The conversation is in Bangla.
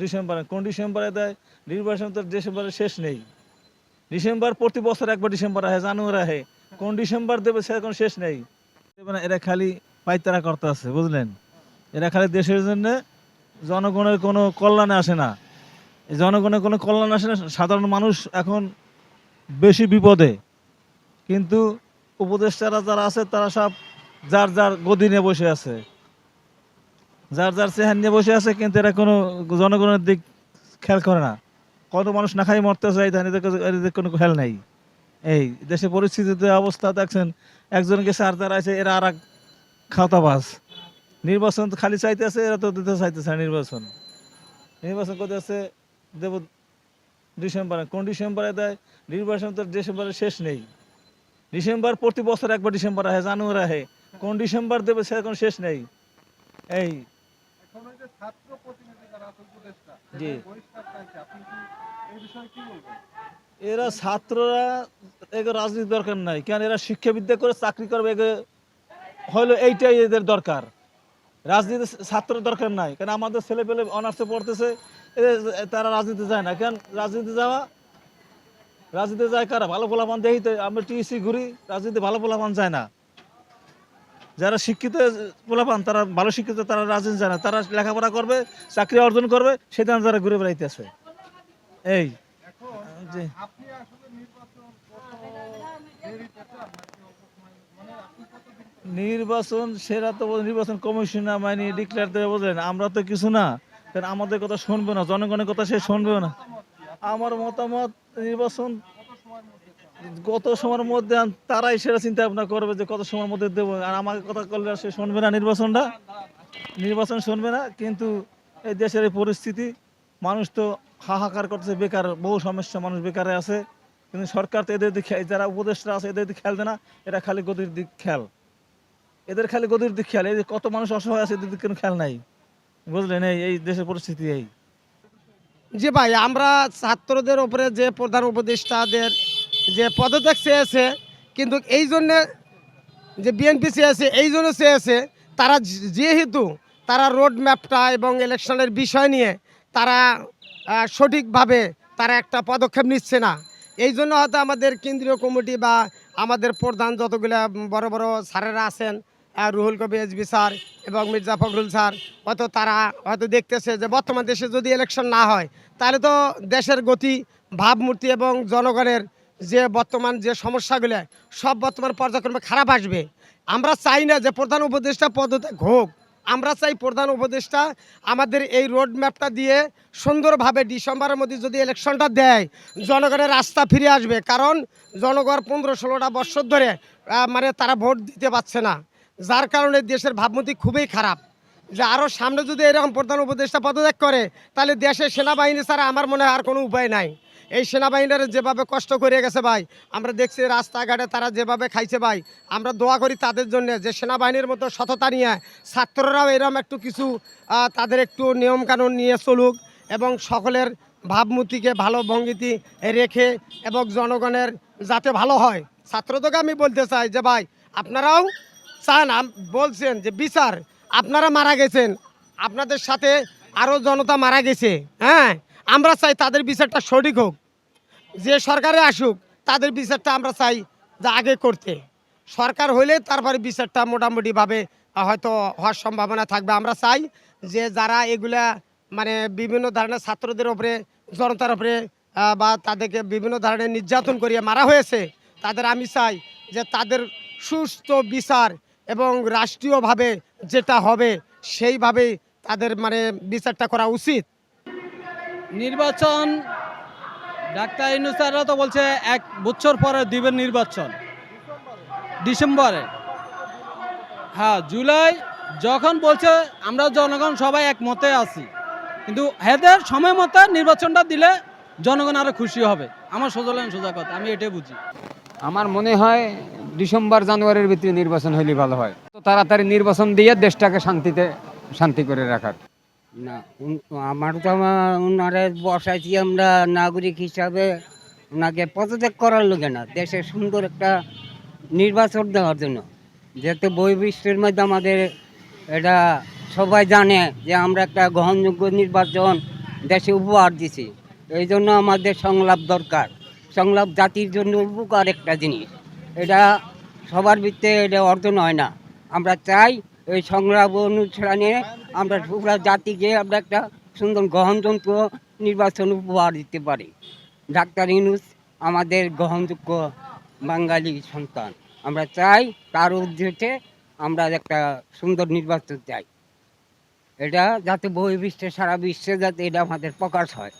ডিসেম্বরে কোন ডিসেম্বরে দেয়? নির্বাচন তো ডিসেম্বরে শেষ নেই। ডিসেম্বর প্রতি বছর একবার ডিসেম্বর আহে জানুয়ারি আহে কোন ডিসেম্বর দেবে সে কোনো শেষ নেই। দেবে না, এরা খালি পাইতারা করতে আছে বুঝলেন? এরা খালি দেশের জন্য জনগণের কোনো কল্যাণে আসে না। জনগণের কোনো কল্যাণ আসে না সাধারণ মানুষ এখন বেশি বিপদে। কিন্তু উপদেষ্টারা যারা আছে তারা সব যার যার গদি নিয়ে বসে আছে। যার যার চেহার নিয়ে বসে আছে, কিন্তু এরা কোনো জনগণের দিক খেয়াল করে না। কত মানুষ না খাই মরতেছে, এই ধান, এদের কোনো খেয়াল নাই। এই দেশের পরিস্থিতিতে অবস্থা দেখছেন, একজনকে সার যারা আছে এরা আর এক খাওতাবাজ। নির্বাচন তো খালি চাইতেছে, এরা তো দিতে চাইতেছে নির্বাচন। নির্বাচন করতে আছে দেব ডিসেম্বরে। কোন ডিসেম্বরে দেয়? নির্বাচন তো ডিসেম্বরে শেষ নেই। ডিসেম্বর প্রতি বছর একবার ডিসেম্বর আহে জানুয়ারি আহে কোন ডিসেম্বর দেবে সে কোনো শেষ নেই। এই যে ছাত্র প্রতিনিধি যারা আছে উপদেষ্টা জি। বহিষ্কার চাইছে। আপনি কি এই বিষয়ে কি বলবেন? এরা ছাত্ররা এগুলো রাজনীতি দরকার নাই কেন এরা শিক্ষাবিদ্যা করে চাকরি করবে হলো এইটাই এদের দরকার। রাজনীতি ছাত্র দরকার নাই কেন আমাদের ছেলে পেলে অনার্সে পড়তেছে তারা রাজনীতি যায় না। কেন রাজনীতি যাওয়া রাজনীতি যায় কারা? ভালো পোলাপান দেখি তো আমরা টিএসি ঘুরি রাজনীতি ভালো পোলাপান যায় না। যারা শিক্ষিত পোলাপান, তারা ভালো শিক্ষিত, তারা রাজনীতি যায় না। তারা লেখাপড়া করবে, চাকরি অর্জন করবে সেখানে তারা ঘুরে বেড়াইতেছে এই নির্বাচন সেরা তো নির্বাচন কমিশন মানে ডিক্লেয়ার দেবে বললেন আমরা তো কিছু না, কারণ আমাদের কথা শুনবে না, জনগণের কথা সে শুনবেও না। আমার মতামত, নির্বাচন কত সময়ের মধ্যে তারাই সেটা চিন্তা ভাবনা করবে যে কত সময়ের মধ্যে দেবো। আর আমাকে কথা করলে সে শুনবে না নির্বাচনটা। নির্বাচন শুনবে না, কিন্তু এই দেশের এই পরিস্থিতি, মানুষ তো হাহাকার করতেছে, বেকার, বহু সমস্যা, মানুষ বেকারে আছে। কিন্তু সরকার তো এদের দিকে যারা উপদেষ্টা আছে, এদের দিকে খেয়াল দেয় না এটা খালি গতির দিক খেয়াল। এদের খালি গতির দিক খেয়াল। এই যে কত মানুষ অসহায় আছে, এদের দিকে কোনো খেয়াল নাই। বুঝলেন? এই এই দেশের পরিস্থিতি এই। জি ভাই, আমরা ছাত্রদের উপরে যে প্রধান উপদেষ্টাদের যে পদত্যাগ চেয়েছে, কিন্তু এই জন্যে যে বিএনপি চেয়েছে, এই জন্য চেয়েছে, তারা যেহেতু তারা রোড ম্যাপটা এবং ইলেকশনের বিষয় নিয়ে তারা সঠিকভাবে তারা একটা পদক্ষেপ নিচ্ছে না। এই জন্য হয়তো আমাদের কেন্দ্রীয় কমিটি বা আমাদের প্রধান যতগুলো বড় বড় স্যারেরা আছেন রুহুল কবি এসবি স্যার এবং মির্জা ফখরুল স্যার, হয়তো তারা হয়তো দেখতেছে যে বর্তমান দেশে যদি ইলেকশন না হয়, তাহলে তো দেশের গতি, ভাবমূর্তি এবং জনগণের যে বর্তমান যে সমস্যাগুলো, সব বর্তমান পর্যায়ক্রমে খারাপ আসবে। আমরা চাই না যে প্রধান উপদেষ্টা পদত্যাগ হোক। আমরা চাই প্রধান উপদেষ্টা আমাদের এই রোড ম্যাপটা দিয়ে সুন্দরভাবে ডিসেম্বরের মধ্যে যদি ইলেকশনটা দেয়, জনগণের রাস্তা ফিরে আসবে। কারণ জনগণ পনেরো ষোলোটা বছর ধরে মানে তারা ভোট দিতে পারছে না। যার কারণে দেশের ভাবমূর্তি খুবই খারাপ। যে আরও সামনে যদি এরকম প্রধান উপদেষ্টা পদত্যাগ করে, তাহলে দেশের সেনাবাহিনী ছাড়া আমার মনে হয় আর কোনো উপায় নাই। এই সেনাবাহিনীরা যেভাবে কষ্ট করে গেছে ভাই, আমরা দেখছি রাস্তাঘাটে তারা যেভাবে খাইছে ভাই। আমরা দোয়া করি তাদের জন্য যে সেনাবাহিনীর মতো সততা নিয়ে ছাত্ররাও এরকম একটু কিছু তাদের একটু নিয়মকানুন নিয়ে চলুক এবং সকলের ভাবমূর্তিকে, ভালো ভঙ্গিতে রেখে এবং জনগণের যাতে ভালো হয়। ছাত্রদেরকে আমি বলতে চাই যে ভাই, আপনারাও চান বলছেন যে বিচার, আপনারা মারা গেছেন, আপনাদের সাথে আরও জনতা মারা গেছে হ্যাঁ? আমরা চাই তাদের বিচারটা সঠিক হোক। যে সরকারে আসুক, তাদের বিচারটা আমরা চাই যে আগে করতে। সরকার হইলে তারপরে বিচারটা মোটামুটিভাবে হয়তো হওয়ার সম্ভাবনা থাকবে। আমরা চাই যে যারা এগুলা মানে বিভিন্ন ধরনের ছাত্রদের ওপরে জনতার ওপরে বা তাদেরকে বিভিন্ন ধরনের নির্যাতন করিয়ে মারা হয়েছে, তাদের আমি চাই যে তাদের সুস্থ বিচার এবং রাষ্ট্রীয়ভাবে যেটা হবে সেইভাবেই তাদের মানে বিচারটা করা উচিত। নির্বাচন ডাক্তার ইনুসাররা তো বলছে এক বছর পরে দিবেন নির্বাচন। ডিসেম্বরে। হ্যাঁ জুলাই যখন বলছে, আমরা জনগণ সবাই একমতে আছি। কিন্তু হেদের সময় মতো নির্বাচনটা দিলে জনগণ আরও খুশি হবে। আমার সোজা লাইন, সোজা কথা, আমি এটাই বুঝি। আমার মনে হয় ডিসেম্বর, জানুয়ারির ভিতরে নির্বাচন হলে ভালো হয়। তো তাড়াতাড়ি নির্বাচন দিয়ে দেশটাকে শান্তিতে, শান্তি করে রাখার। না আমার তো উনারে বসাইছি আমরা নাগরিক হিসাবে ওনাকে পদত্যাগ করার লোকে না, দেশে সুন্দর একটা নির্বাচন দেওয়ার জন্য। যেহেতু বহির্বিশ্বের মধ্যে আমাদের এটা সবাই জানে যে আমরা একটা গ্রহণযোগ্য নির্বাচন দেশে উপহার দিছি, এই জন্য আমাদের সংলাপ দরকার। সংলাপ জাতির জন্য উপকার একটা জিনিস। এটা সবার ভিত্তে এটা অর্জন হয় না। আমরা চাই এই সংলাপ অনুষ্ঠানে আমরা পুরা জাতিকে আমরা একটা সুন্দর গ্রহণযোগ্য নির্বাচন উপহার দিতে পারি। ডাক্তার ইনুস আমাদের গ্রহণযোগ্য বাঙালি সন্তান। আমরা চাই তার উদ্দেশ্যে আমরা একটা সুন্দর নির্বাচন চাই। এটা যাতে বহির্বিশ্বে, সারা বিশ্বে যাতে এটা আমাদের প্রকাশ হয়।